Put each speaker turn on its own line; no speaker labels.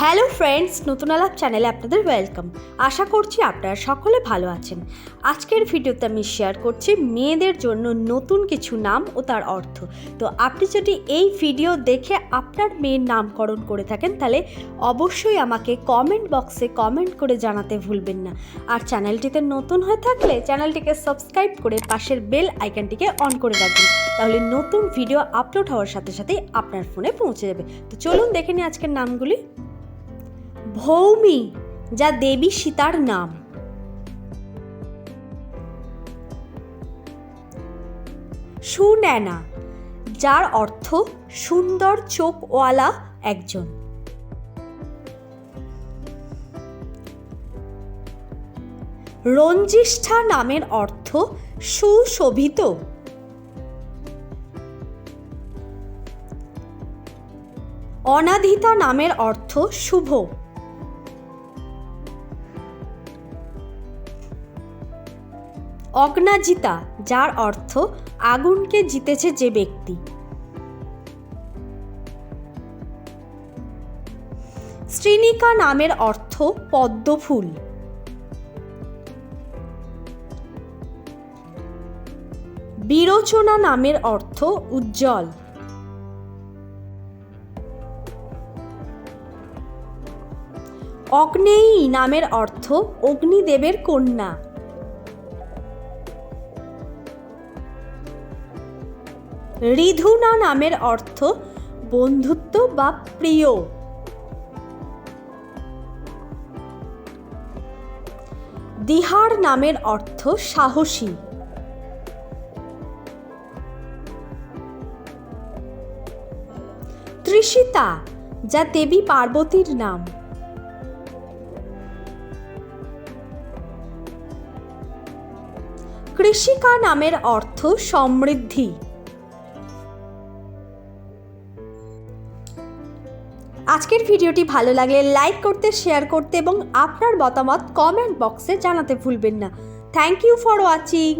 Hello friends, নতুন আলাপ চ্যানেলে আপনাদের ওয়েলকাম। আশা করছি আপনারা সকলে ভালো আছেন। আজকের ভিডিওতে আমি শেয়ার করছি মেয়েদের জন্য নতুন কিছু নাম ও তার অর্থ। তো আপনি যদি এই ভিডিও দেখে আপনার মেয়ের নামকরণ করে থাকেন, তাহলে অবশ্যই আমাকে কমেন্ট বক্সে কমেন্ট করে জানাতে ভুলবেন না। আর চ্যানেলটিতে নতুন হয়ে থাকলে চ্যানেলটিকে সাবস্ক্রাইব করে পাশের বেল আইকনটিকে অন করে রাখবেন। তাহলে নতুন ভিডিও আপলোড হওয়ার সাথে সাথেই আপনার ফোনে পৌঁছে যাবে। তো চলুন দেখে নিই আজকের নামগুলি। ভৌমি, যা দেবী সীতার নাম। সুন্যানা, যার অর্থ সুন্দর চোখওয়ালা একজন। রঞ্জিষ্ঠা নামের অর্থ সুশোভিত। অনাধিতা নামের অর্থ শুভ। অগ্নাজিতা, যার অর্থ আগুনকে জিতেছে যে ব্যক্তি। শ্রীনিকা নামের অর্থ পদ্মফুল। বিরোচনা নামের অর্থ উজ্জ্বল। অগ্নেয়ী নামের অর্থ অগ্নিদেবের কন্যা। ঋধুনা নামের অর্থ বন্ধুত্ব বা প্রিয়। দিহার নামের অর্থ সাহসী। ত্রিষিতা যা দেবী পার্বতীর নাম। কৃষিকা নামের অর্থ সমৃদ্ধি। আজকের ভিডিওটি ভালো লাগলে লাইক করতে, শেয়ার করতে এবং আপনার মতামত কমেন্ট বক্সে জানাতে ভুলবেন না। Thank you for watching